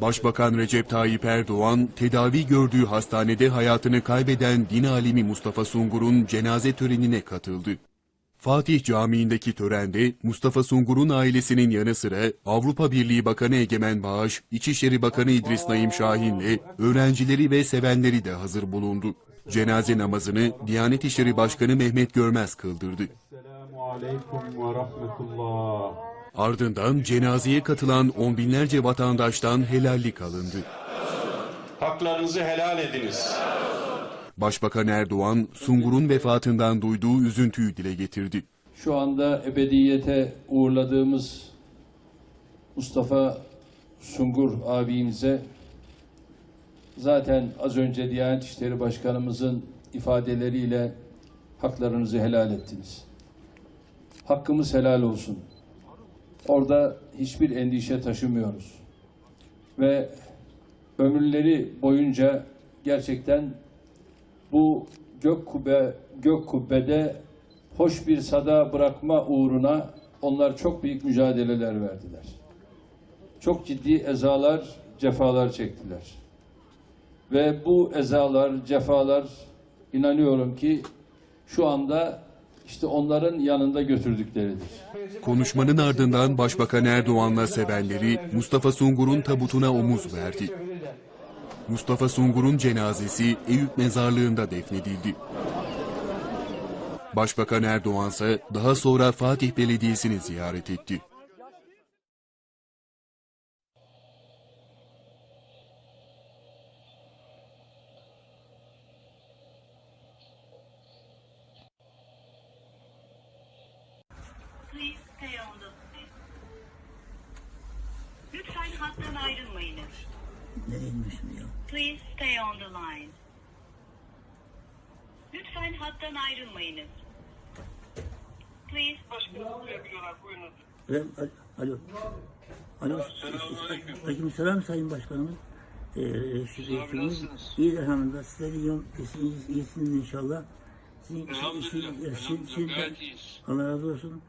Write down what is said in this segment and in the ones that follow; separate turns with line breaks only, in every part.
Başbakan Recep Tayyip Erdoğan, tedavi gördüğü hastanede hayatını kaybeden din alimi Mustafa Sungur'un cenaze törenine katıldı. Fatih Camii'ndeki törende Mustafa Sungur'un ailesinin yanı sıra Avrupa Birliği Bakanı Egemen Bağış, İçişleri Bakanı İdris Naim Şahin'le öğrencileri ve sevenleri de hazır bulundu. Cenaze namazını Diyanet İşleri Başkanı Mehmet Görmez kıldırdı.
Selamun Aleyküm ve Rahmetullah.
Ardından cenazeye katılan on binlerce vatandaştan helallik alındı.
Haklarınızı helal ediniz.
Başbakan Erdoğan, Sungur'un vefatından duyduğu üzüntüyü dile getirdi.
şu anda ebediyete uğurladığımız Mustafa Sungur abimize zaten az önce Diyanet İşleri Başkanımızın ifadeleriyle haklarınızı helal ettiniz. Hakkımız helal olsun. Orada hiçbir endişe taşımıyoruz. Ve ömürleri boyunca gerçekten bu gök kubbe gök kubbede hoş bir sada bırakma uğruna onlar çok büyük mücadeleler verdiler. Çok ciddi ezalar, cefalar çektiler. Ve bu ezalar, cefalar inanıyorum ki şu anda işte onların yanında götürdükleridir.
Konuşmanın ardından Başbakan Erdoğan'la sevenleri Mustafa Sungur'un tabutuna omuz verdi. Mustafa Sungur'un cenazesi Eyüp mezarlığında defnedildi. Başbakan Erdoğan ise daha sonra Fatih Belediyesi'ni ziyaret etti.
Please stay on the line. Lütfen hattan ayrılmayınız.
Nereymiş mi ya?
Please stay on the line. Lütfen hattan ayrılmayınız. Please.
Evet, al- alo. Alo. Aleyküm selam Sayın Başkanımız. Ee, Reşit Reşit'imiz. İyi elhamdülillah. Sizler iyi, iyisiniz, iyisiniz inşallah. Sizin, sizin, sizin, sizin,
Gayet iyiyiz.
Allah razı olsun.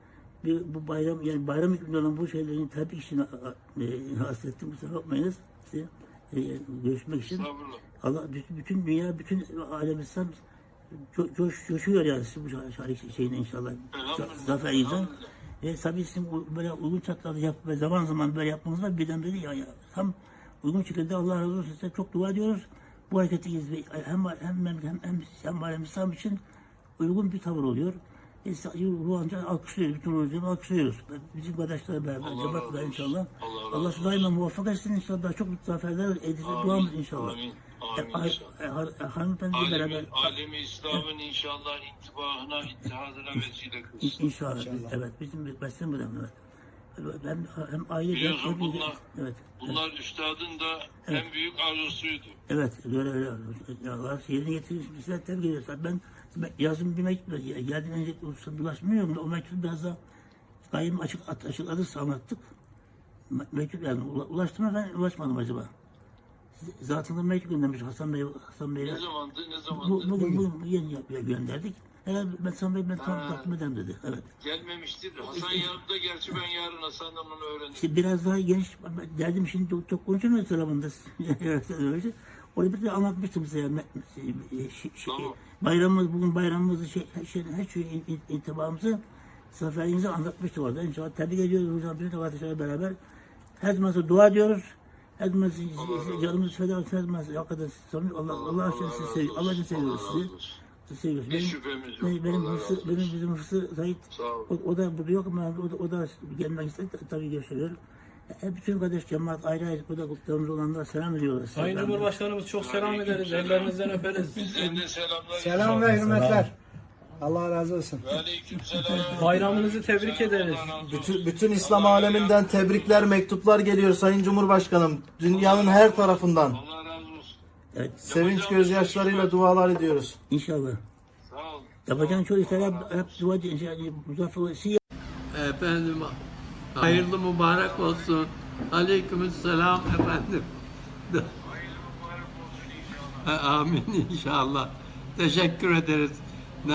Bu bayram, yani bayram hükmünde olan bu şeylerin tabii için e, hasrettim. Kusura bakmayınız. Size, e, görüşmek için. Allah bütün, bütün dünya, bütün alem İslam co- coş, coşuyor yani siz bu şarkı şeyine inşallah. Zaferinizden.
elhamdülillah.
Ve tabii sizin böyle uygun şartlarda yap ve zaman zaman böyle yapmanızda birdenbire ya, ya, tam uygun şekilde Allah razı olsun size çok dua ediyoruz. Bu hareketi izle- hem hem hem hem, hem, hem alem İslam için uygun bir tavır oluyor. Biz ruhanca alkışlıyoruz, bütün ruhanca alkışlıyoruz. Bizim kardeşlerle beraber,
Allah olsun.
inşallah.
Allah
Allah sizi daima muvaffak etsin inşallah. Daha çok zaferler edilsin duamız inşallah.
Amin.
E, e, e, Hanımefendi beraber
Alemi, İslam'ın inşallah intibahına, ittihadına vesile kılsın.
inşallah. Evet bizim bir mesleğim bu da. Ben hem aile
Biliyorsun
hem-
bunlar-
evet.
Bunlar üstadın da en büyük arzusuydu.
Evet, öyle öyle. Allah yerine getirmiş. Bizler tebrik ediyoruz. Ben ben yazın bir mektup geldim önce ulaşmıyorum da o mektubu biraz da daim açık at, açıkladıysa anlattık. Me- Mektup yani ula- ulaştım mı ben ulaşmadım acaba. Siz- Zatında mektup göndermiş Hasan Bey, Hasan Bey'e.
Ne zamandı, ne
Bu,
zamandı?
bugün, bugün yeni yapıyor, gönderdik. Ben Hasan Bey ben tam takdim ederim dedi. Evet.
Gelmemiştir. Hasan yanımda, gerçi ben yarın Hasan'dan onu öğrendim.
İşte biraz daha geniş derdim şimdi çok, çok konuşamıyor telefonda. Öyle. Orada bir de anlatmıştım size. me- şey- şey- şey-
Tamam.
Bayramımız, bugün bayramımızı, şey, her şey, her şey intibamızı zaferinizi anlatmıştım orada. İnşallah tebrik ediyoruz hocam. Bütün kardeşlerle beraber. Her zaman size dua ediyoruz. Her zaman siz, siz, canımızı feda etsin. Her zaman size hakikaten samimi- Allah, Allah, Allah için
Allah
sizi
razı
seviyoruz. Allah için
olsun.
seviyoruz
Allah
sizi. Seviyoruz.
Hiç
Benim,
şüphemiz yok.
benim, benim,
Allah
hırsı, benim bizim hırsı Zahit o, o da burada yok ama o da, o da gelmek istedi tabii görüşüyor. E, bütün kardeş cemaat ayrı ayrı burada kutlarımız olanlara selam ediyorlar.
Sayın
Selam-
Cumhurbaşkanımız çok selam ederiz. Ellerinizden öperiz.
Bizden de selamlar.
Selam ve hürmetler. Allah razı olsun.
Ve aleyküm selam.
Bayramınızı tebrik ederiz.
Bütün, bütün İslam aleminden tebrikler, mektuplar geliyor Sayın Cumhurbaşkanım. Dünyanın her tarafından.
Olsun.
Evet,
Sevinç gözyaşlarıyla dualar ediyoruz.
inşallah.
Sağ ol.
Yapacağın çok işler hep, hep dua muzaffer olsun.
Efendim hayırlı mübarek olsun. Aleykümselam efendim. Ha, Amin inşallah. Teşekkür ederiz. Ne,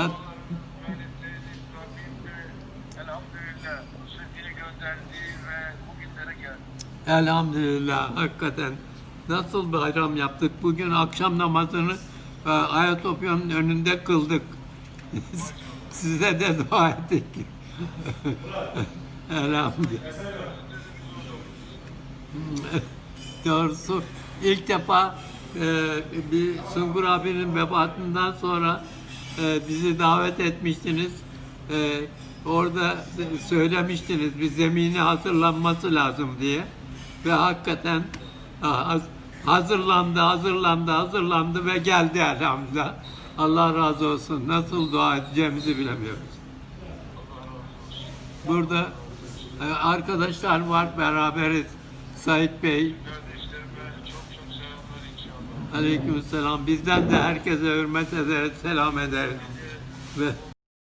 Elhamdülillah bu sevgili gönderdi ve bugünlere geldi.
Elhamdülillah hakikaten nasıl bayram yaptık. Bugün akşam namazını e, Ayasofya'nın önünde kıldık. Size de dua ettik. Elhamdülillah. Doğrusu ilk defa e, bir Sungur abinin vefatından sonra e, bizi davet etmiştiniz. E, orada söylemiştiniz bir zemini hazırlanması lazım diye. Ve hakikaten hazırlandı, hazırlandı, hazırlandı ve geldi elhamdülillah. Allah razı olsun. Nasıl dua edeceğimizi bilemiyoruz. Burada e, arkadaşlar var beraberiz. Sait Bey, Aleykümselam. Bizden de herkese hürmet ederiz, selam ederiz. Ve